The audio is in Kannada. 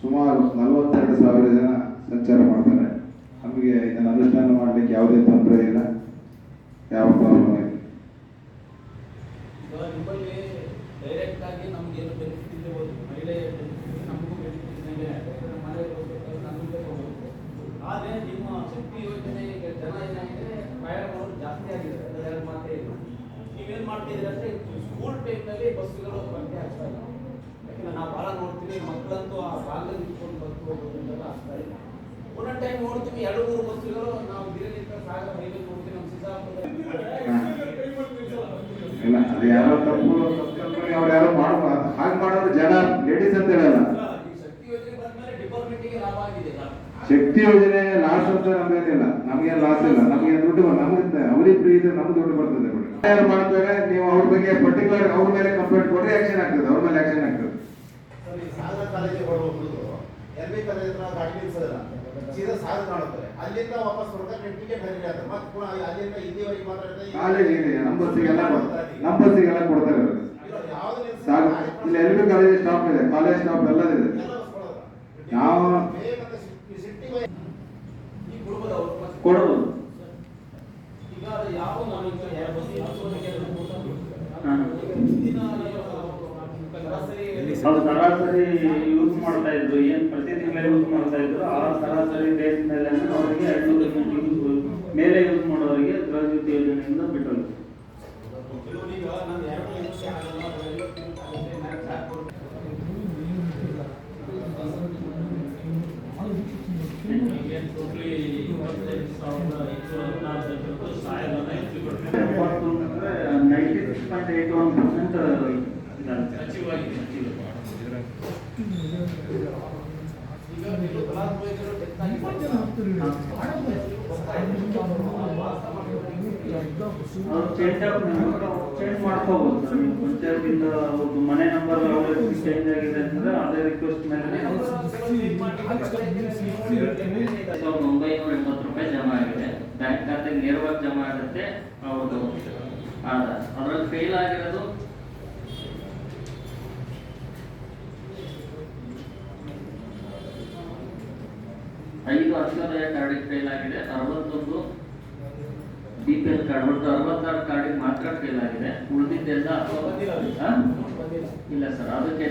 ಸುಮಾರು ನಲವತ್ತೆರಡು ಸಾವಿರ ಜನ ಸಂಚಾರ ಮಾಡ್ತಾರೆ. ನಮಗೆ ಇದನ್ನು ಅನುಷ್ಠಾನ ಮಾಡಲಿಕ್ಕೆ ಯಾವುದೇ ತೊಂದರೆ ಇಲ್ಲ. ಯಾವ ಪ್ರಾಬ್ಲಮ್ ಇಲ್ಲ ಇವಾಗ ನಿಮ್ಮಲ್ಲಿ ಡೈರೆಕ್ಟ್ ಆಗಿ ನಮ್ಗೆ ಏನು ಬೆನಿಫಿಟ್ ಇದೆ ಹೋದ್ರು ಮಹಿಳೆ benefit ನಮಗೂ ಬೆನಿಫಿಟ್ ಇದ್ದಂಗೆ ಯಾಕಂದ್ರೆ ನಮ್ಮ ಮನೆಗೆ ಹೋಗ್ಬೇಕಾದ್ರೆ ನಮಗೂ ತಗೋಬೇಕು ಆದರೆ ನಿಮ್ಮ ಶಕ್ತಿ ಯೋಜನೆ ಈಗ ಜನ ಏನಾಗಿದೆ ಪ್ರಯಾಣ ಜಾಸ್ತಿ ಆಗಿದೆ ಅದರ ಮಾತೇ ಇಲ್ಲ ನೀವೇನು ಮಾಡ್ತಿದ್ದೀರಿ ಅಂದರೆ ಸ್ಕೂಲ್ ಟೈಮ್ನಲ್ಲಿ ಬಸ್ಸುಗಳು ಬಗ್ಗೆ ಆಗ್ತಾ ಇಲ್ಲ. ಯಾಕಂದ್ರೆ ನಾವು ಭಾಳ ನೋಡ್ತೀವಿ ಮಕ್ಕಳಂತೂ ಆ ಭಾಗದಲ್ಲಿ ನಿಂತ್ಕೊಂಡು ಬಸ್ ಹೋಗೋದ್ರಿಂದೆಲ್ಲ ಆಗ್ತಾ ಇಲ್ಲ. ಒಂದೊಂದು ಟೈಮ್ ನೋಡ್ತೀವಿ ಎರಡು ಮೂರು ಬಸ್ಸುಗಳು ನಾವು ಗಿರಿಲಿಂದ ಸಾಗರ ಹೈವೇ ನೋಡ್ತೀವಿ ನಮ್ಮ ಸಿದ್ದಾಪುರ ಇಲ್ಲ ಅದು ಯಾರೋ ತಪ್ಪು ತಪ್ಪು ಅವ್ರು ಯಾರೋ ಮಾಡುವ ಹಾಗೆ ಮಾಡೋದು ಜನ ಲೇಡೀಸ್ ಅಂತ ಹೇಳಲ್ಲ. ಶಕ್ತಿ ಯೋಜನೆ ಲಾಸ್ ಅಂತ ನಮಗೇನಿಲ್ಲ ನಮಗೆ ಲಾಸ್ ಇಲ್ಲ. ನಮಗೆ ಇದ್ರೆ ನಮ್ ದುಡ್ಡು ಬರ್ತದೆ ಯಾರು ಮಾಡ್ತಾರೆ ನೀವು ಅವ್ರ ಬಗ್ಗೆ ಪರ್ಟಿಕ್ಯುಲರ್ ಅವ್ರ ಮೇಲೆ ಕಂಪ್ಲೇಂಟ್ ಕೊಡ್ರೆ ಆಕ್ಷನ್ ಆಗ್ತದೆ ಅವ್ರ ಮೇಲೆ ಆಕ್ಷನ್ ಆಗ್ತದೆ. ಸಾಗರ ಕಾಲೇಜ್ ಇದೆ ನಮ್ಮ ಬಸ್ಸಿಗೆಲ್ಲ ನಮ್ಮ ಬಸ್ಸಿಗೆಲ್ಲ ಕೊಡ್ತಾರೆ ಅವ್ರು. ಯಾವ್ದು ನಿಲ್ಸಿ ಸಾಕು ಇಲ್ಲಿ ಎಲ್ ಕಾಲೇಜ್ ಸ್ಟಾಪ್ ಇದೆ ಕಾಲೇಜ್ ಸ್ಟಾಪ್ ಎಲ್ಲ ಇದೆ ಎಲ್ಲ ಬಸ್ ಕೊಡೋಲ್ಲ. ಯಾವ- ಬೇಗಂತ ಸಿಟಿ- ಸಿಟಿ ಬೈ- ಈ ಕೊಡ್ಬೋದು ಅವ್ರು ಮತ್ತೆ? ಕೊಡ್ಬೋದು. ಈಗ ಅದು ಯಾವ ನಾವು ಈಗ ಯಾವ ಬಸ್ ಹತ್ತುವರೆಗೆ ಅದು ಕೊಡ್ತಾರೆ. ಹಾ. ಈಗ ಹಿಂದಿನ ನೀವು ಸರಾಸರಿ ಅವ್ರು ಸರಾಸರಿ ಯೂಸ್ ಮಾಡ್ತಾ ಇದ್ರು. ಏನು ಪ್ರತಿ ತಿಂಗಳು ಯೂಸ್ ಮಾಡ್ತಾ ಇದ್ರು? ಆ ಸರಾಸರಿ ಡೇಟ್ ಮೇಲೆ ಅವರಿಗೆ ಐನೂರು ಯೂಸ್ ಮೇಲೆ ಯೂಸ್ ಮಾಡೋರಿಗೆ ಗೃಹಜ್ಯೋತಿ ಯೋಜನೆಯಿಂದ ಬಿಟ್ಟರು ಕೆಲವರೀಗ ನಾನು ಎರಡು ನಿಮಿಷ ಪಾಯಿಂಟ್ ಏಟ್ ಒನ್ ಅವ್ರು ಚೇಂಜ್ ಚೇಂಜ್ ಮಾಡ್ಕೋಬಹುದು ಪಂಚಾಯತಿಂದ ಅವ್ರದ್ದು ಮನೆ ನಂಬರ್ ಚೇಂಜ್ ಆಗಿದೆ ಅಂದ್ರೆ ಅದೇ ರಿಕ್ವೆಸ್ಟ್ ಮೇಲೆ ಸಾವಿರದ ಒಂಬೈನೂರ ಎಂಬತ್ತು ರೂಪಾಯಿ ಜಮಾ ಆಗಿದೆ. ಬ್ಯಾಂಕ್ ಖಾತೆಗೆ ನೇರವಾಗಿ ಜಮಾ ಆಗುತ್ತೆ. ಅವ್ರದ್ದು ಅದ್ರಲ್ಲಿ ಫೇಲ್ ಆಗಿರೋದು? ಐದು ಅಂತ್ಯೋದಯ ಕಾರ್ಡಿಗೆ ಫೇಲ್ ಆಗಿದೆ ಅರವತ್ತೊಂದು ಬಿ ಪಿ ಎಲ್ ಕಾರ್ಡ್ ಒಟ್ಟು ಅರವತ್ತಾರು ಕಾರ್ಡಿಗೆ ಮಾತ್ರ ಫೇಲ್ ಆಗಿದೆ. ಉಳಿದಿದ್ದೆಲ್ಲ? ಇಲ್ಲ ಸರ್ ಅದಕ್ಕೆ